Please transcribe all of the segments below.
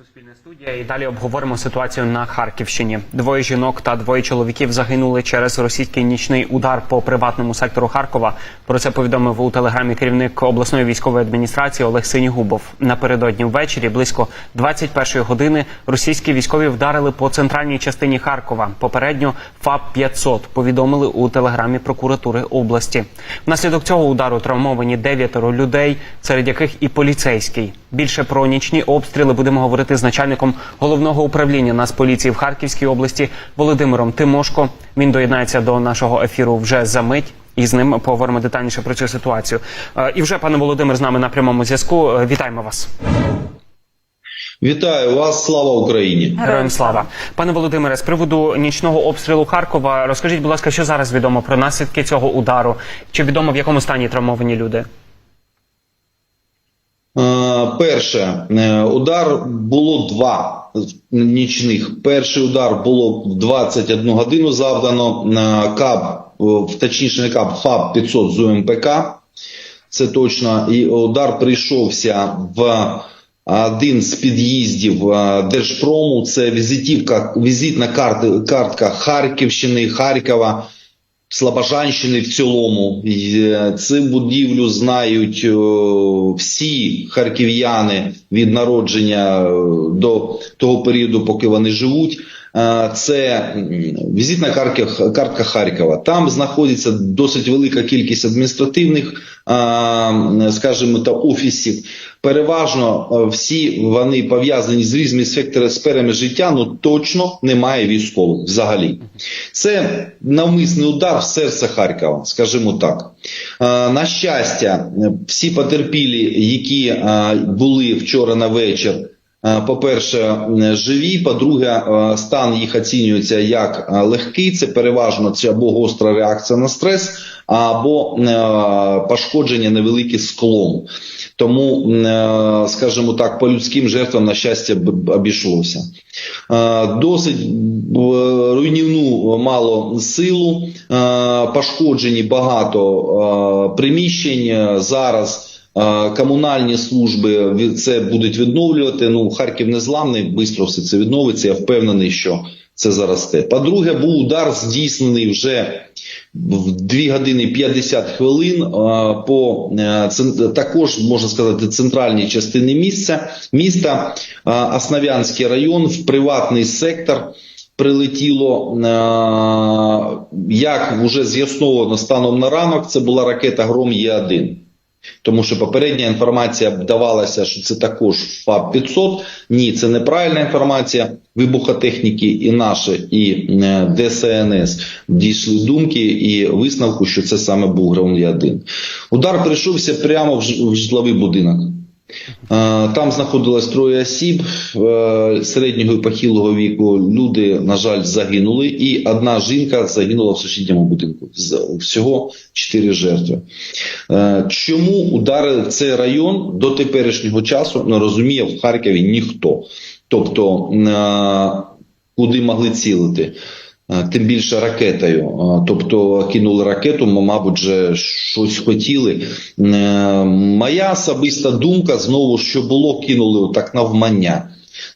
Суспільне студія і далі обговоримо ситуацію на Харківщині. Двоє жінок та двоє чоловіків загинули через російський нічний удар по приватному сектору Харкова. Про це повідомив у телеграмі керівник обласної військової адміністрації Олег Синігубов. Напередодні ввечері близько 21 години російські військові вдарили по центральній частині Харкова. Попередньо ФАП 500 повідомили у телеграмі прокуратури області. Внаслідок цього удару травмовані дев'ятеро людей, серед яких і поліцейський. Більше про нічні обстріли будемо говорити з начальником головного управління Нацполіції в Харківській області Володимиром Тимошко. Він доєднається до нашого ефіру вже за мить. І з ним поговоримо детальніше про цю ситуацію. Е, І вже пане Володимир з нами на прямому зв'язку. Е, Вітаємо вас. Вітаю вас, слава Україні! Героям слава, пане Володимире. З приводу нічного обстрілу Харкова, розкажіть, будь ласка, що зараз відомо про наслідки цього удару? Чи відомо в якому стані травмовані люди? Е, Перше, е, удар було два нічних. Перший удар було в 21 годину завдано КАБ, точніше не КАБ, ФАБ 500 з УМПК. Це точно. І удар прийшовся в один з під'їздів е, Держпрому. Це візитівка, візитна картка Харківщини, Харкова. Слобожанщини в цілому е, цю будівлю знають е, всі харків'яни від народження е, до того періоду, поки вони живуть. Це візитна картка, картка Харкова. Там знаходиться досить велика кількість адміністративних, скажімо, та офісів. Переважно всі вони пов'язані з різними сферами життя, ну точно немає військових взагалі. Це навмисний удар в серце Харкова, скажімо так. На щастя, всі потерпілі, які були вчора на вечір, по-перше, е, живі. По-друге, е, стан їх оцінюється як е, легкий. Це переважно це або гостра реакція на стрес, або пошкодження невелике склом. Тому, скажімо так, по людським жертвам, на щастя, обійшлося. Досить руйнівну мало силу, пошкоджені багато приміщень. Зараз комунальні служби це будуть відновлювати. Ну, Харків незламний, швидко все це відновиться. Я впевнений, що це зараз те. По-друге, був удар здійснений вже в 2 години 50 хвилин по е, також можна сказати центральній частині місця міста Основ'янський район в приватний сектор. Прилетіло, як вже з'ясовано станом на ранок, це була ракета Гром Є1. Тому що попередня інформація давалася, що це також ФАБ 500. Ні, це неправильна інформація. Вибухотехніки і наші, і е, ДСНС дійшли думки і висновку, що це саме був Гром 1 Удар прийшовся прямо в житловий будинок. Там знаходилось троє осіб е, середнього і похилого віку. Люди, на жаль, загинули, і одна жінка загинула в сусідньому будинку. Всього чотири жертви. Е, Чому ударив цей район до теперішнього часу не розуміє в Харкові ніхто. Тобто, е, куди могли цілити. Тим більше ракетою, тобто кинули ракету, мабуть, же щось хотіли. Е, Моя особиста думка знову, що було, кинули так навмання.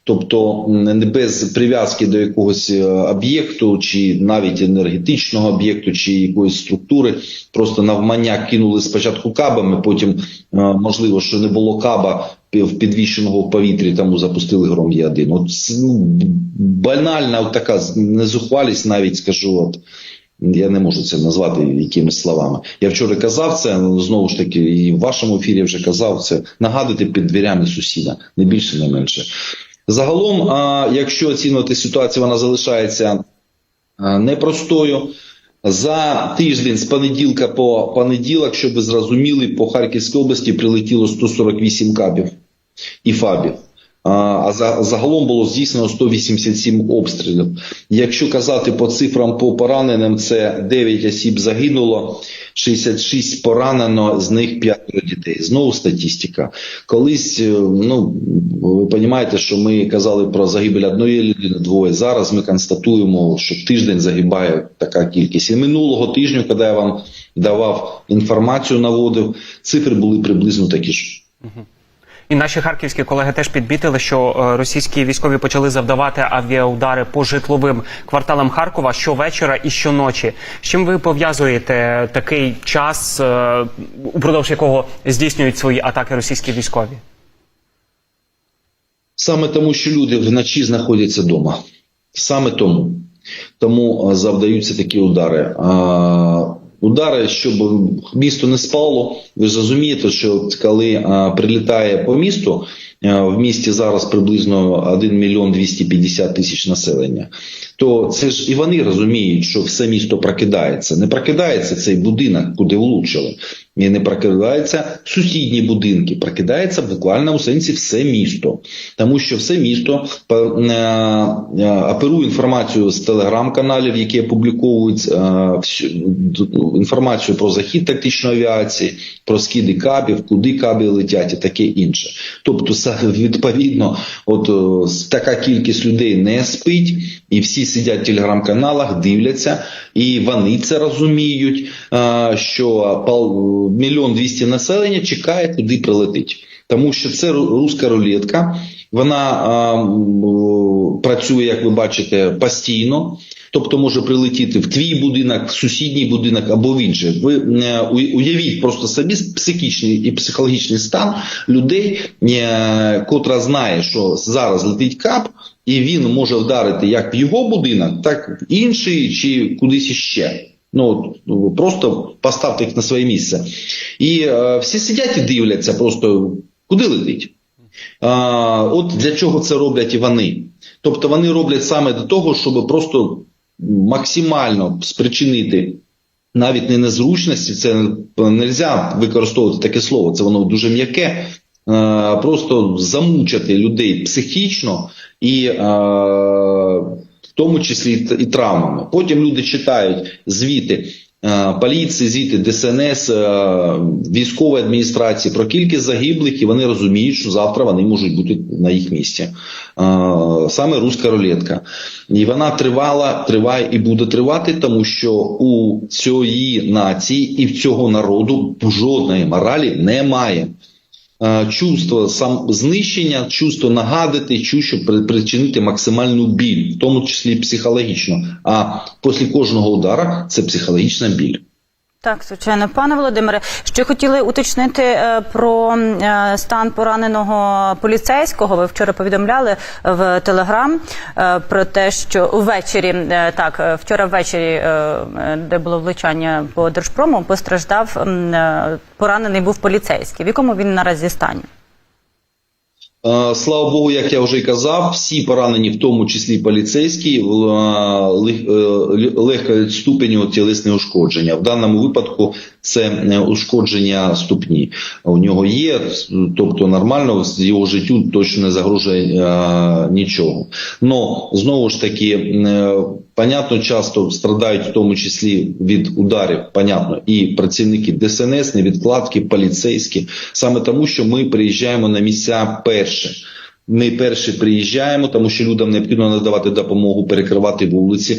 Тобто не без прив'язки до якогось е, об'єкту, чи навіть енергетичного об'єкту, чи якоїсь структури, просто навмання кинули спочатку кабами, потім е, можливо, що не було каба в підвішеного в повітрі, тому запустили гром Є1. От ну, банальна от така незухвалість, навіть скажу. От, я не можу це назвати якимись словами. Я вчора казав це, ну, знову ж таки, і в вашому ефірі вже казав це нагадати під дверями сусіда, не більше, не менше. Загалом, якщо оцінювати ситуацію, вона залишається непростою. За тиждень з понеділка по понеділок, щоб ви зрозуміли, по Харківській області прилетіло 148 кабів і фабів. А загалом було здійснено 187 обстрілів. Якщо казати по цифрам по пораненим, це 9 осіб загинуло, 66 поранено, з них 5 дітей. Знову статистика. Колись, е, ну ви розумієте, що ми казали про загибель одної людини, двоє. Зараз ми констатуємо, що тиждень загибає така кількість. І минулого тижня, коли я вам давав інформацію, наводив, цифри були приблизно такі ж. І наші харківські колеги теж підмітили, що е, російські військові почали завдавати авіаудари по житловим кварталам Харкова щовечора і щоночі. З чим ви пов'язуєте такий час, е, упродовж якого здійснюють свої атаки російські військові? Саме тому, що люди вночі знаходяться вдома. Саме тому. Тому завдаються такі удари. Удари, щоб місто не спало. Ви ж розумієте, що коли прилітає по місту, в місті зараз приблизно 1 мільйон 250 тисяч населення, то це ж і вони розуміють, що все місто прокидається. Не прокидається цей будинок, куди влучили. І не прокидаються сусідні будинки, прокидається в буквальному сенсі все місто, тому що все місто е, е, оперує інформацію з телеграм-каналів, які опубліковують е, інформацію про захід тактичної авіації, про скиди кабів, куди каби летять і таке інше. Тобто, відповідно, от така кількість людей не спить, і всі сидять в телеграм-каналах, дивляться, і вони це розуміють, що мільйон двісті населення чекає, куди прилетить. Тому що це руська рулетка, вона м, працює, як ви бачите, постійно. Тобто може прилетіти в твій будинок, в сусідній будинок або в інший. Ви е, уявіть просто собі психічний і психологічний стан людей, е, котра знає, що зараз летить кап, і він може вдарити як в його будинок, так в інший чи кудись іще. Ну ну, просто поставте їх на своє місце. І е, всі сидять і дивляться, просто куди летить. А, от для чого це роблять і вони. Тобто вони роблять саме до того, щоб просто максимально спричинити навіть не незручності, це не можна використовувати таке слово, це воно дуже м'яке. е, Просто замучити людей психічно і е, тому числі і травмами. Потім люди читають звіти е, поліції, звіти ДСНС, е, військової адміністрації про кількість загиблих, і вони розуміють, що завтра вони можуть бути на їх місці. Е, Саме руська рулетка. І вона тривала, триває і буде тривати, тому що у цієї нації і в цього народу жодної моралі немає. Е, Чувство сам знищення, чувство нагадати, чувство причинити максимальну біль, в тому числі психологічно. А після кожного удара це психологічна біль. Так, звичайно, пане Володимире, ще хотіли уточнити е, про е, стан пораненого поліцейського. Ви вчора повідомляли в Телеграм е, про те, що ввечері так, вчора ввечері, де було влучання по держпрому, постраждав поранений був поліцейський. В якому він наразі стані? Е, Слава Богу, як я вже казав, всі поранені, в тому числі поліцейські, е, е, легкого ступеню тілесне ушкодження. В даному випадку це ушкодження ступні. У нього є, тобто нормально з його життю точно не загрожує нічого. Но знову ж таки, понятно, часто страдають в тому числі від ударів, понятно, і працівники ДСНС, невідкладки, поліцейські, саме тому, що ми приїжджаємо на місця перші. Ми перші приїжджаємо, тому що людям необхідно надавати допомогу, перекривати вулиці, е,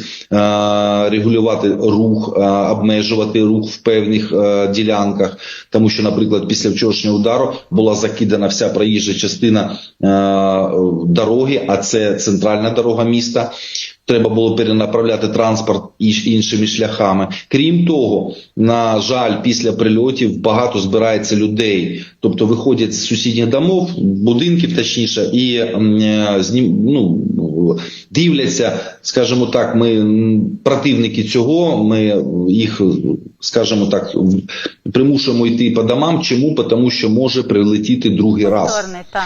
регулювати рух, е, обмежувати рух в певних е, ділянках. Тому що, наприклад, після вчорашнього удару була закидана вся проїжджа частина дороги, а це центральна дорога міста. Треба було перенаправляти транспорт іншими шляхами. Крім того, на жаль, після прильотів багато збирається людей, тобто виходять з сусідніх домов, будинків точніше, і е, ну, дивляться, скажімо так, ми противники цього, ми їх, скажімо так, примушуємо йти по домам. Чому? Тому що може прилетіти другий раз.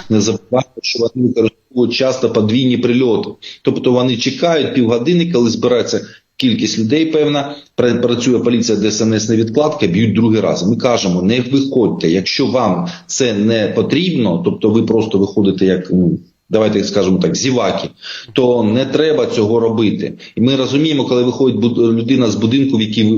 Не забувайте, що вони використовують часто подвійні прильоти. Тобто вони чекають півгодини, коли збирається кількість людей, певна, пра- працює поліція ДСНС невідкладка, б'ють другий раз. Ми кажемо, не виходьте. Якщо вам це не потрібно, тобто ви просто виходите як. ну, Давайте скажемо так, зіваки, то не треба цього робити. І ми розуміємо, коли виходить людина з будинку, в який е,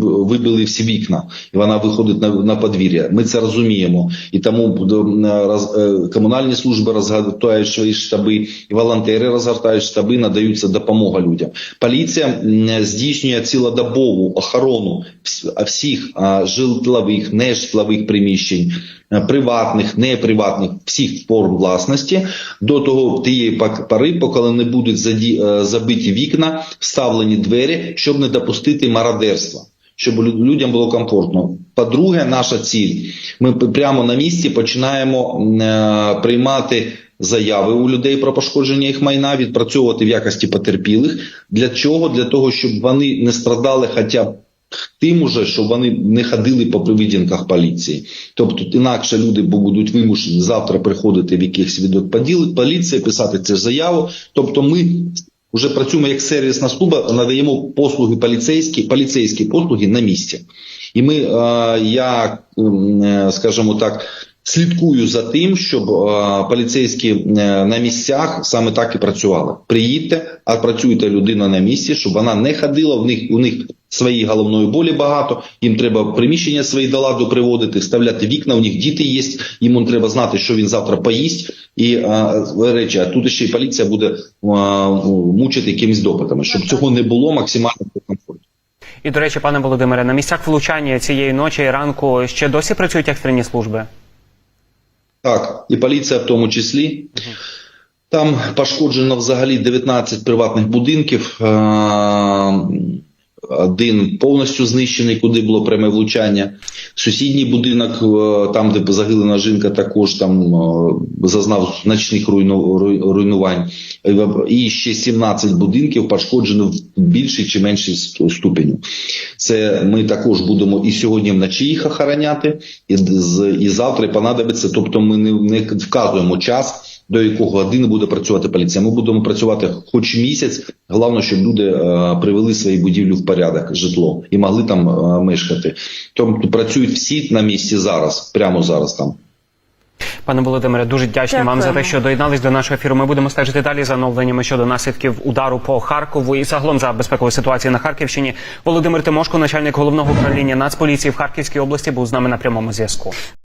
вибили всі вікна, і вона виходить на, на подвір'я. Ми це розуміємо. І тому роз, е, комунальні служби розгортають свої штаби, і волонтери розгортають штаби, надаються допомога людям. Поліція здійснює цілодобову охорону вс- всіх житлових, нежитлових приміщень, е, приватних, неприватних всіх форм власності до того тієї пори, поки не будуть е, забиті вікна, вставлені двері, щоб не допустити мародерства. Щоб людям було комфортно. По-друге, наша ціль. Ми прямо на місці починаємо е, приймати заяви у людей про пошкодження їх майна, відпрацьовувати в якості потерпілих. Для чого? Для того, щоб вони не страдали хоча б тим уже, щоб вони не ходили по привидінках поліції. Тобто, інакше люди будуть вимушені завтра приходити в якихось відок поліції, писати цю заяву. Тобто, ми вже працюємо як сервісна служба, надаємо послуги поліцейські, поліцейські послуги на місці. І ми, е, я, е, скажімо так, слідкую за тим, щоб е, поліцейські на місцях саме так і працювали. Приїдьте, а працюйте людина на місці, щоб вона не ходила. В них у них своєї головної болі багато. Їм треба приміщення свої до ладу приводити, вставляти вікна. У них діти є. Йому треба знати, що він завтра поїсть. І е, речі, а тут ще й поліція буде е, мучити якимись допитами, щоб цього не було максимально. І до речі, пане Володимире, на місцях влучання цієї ночі і ранку ще досі працюють екстрені служби. Так, і поліція в тому числі. Там пошкоджено взагалі 19 приватних будинків. Е, Один повністю знищений, куди було пряме влучання. Сусідній будинок, е, там, де загиблена жінка, також там е, зазнав значних руйну- руйнувань. І ще 17 будинків пошкоджено в більшій чи меншій ст- ступеню. Це ми також будемо і сьогодні вночі їх охороняти, і, і завтра і понадобиться. Тобто ми не, не вказуємо час, до якого години буде працювати поліція. Ми будемо працювати хоч місяць. Головне, щоб люди е, привели свої будівлі в порядок, житло і могли там е, мешкати. Тобто працюють всі на місці зараз, прямо зараз там. Пане Володимире, дуже вдячні вам за те, що доєднались до нашого ефіру. Ми будемо стежити далі за оновленнями щодо наслідків удару по Харкову і загалом за безпековою ситуацією на Харківщині. Володимир Тимошко, начальник головного управління Нацполіції в Харківській області, був з нами на прямому зв'язку.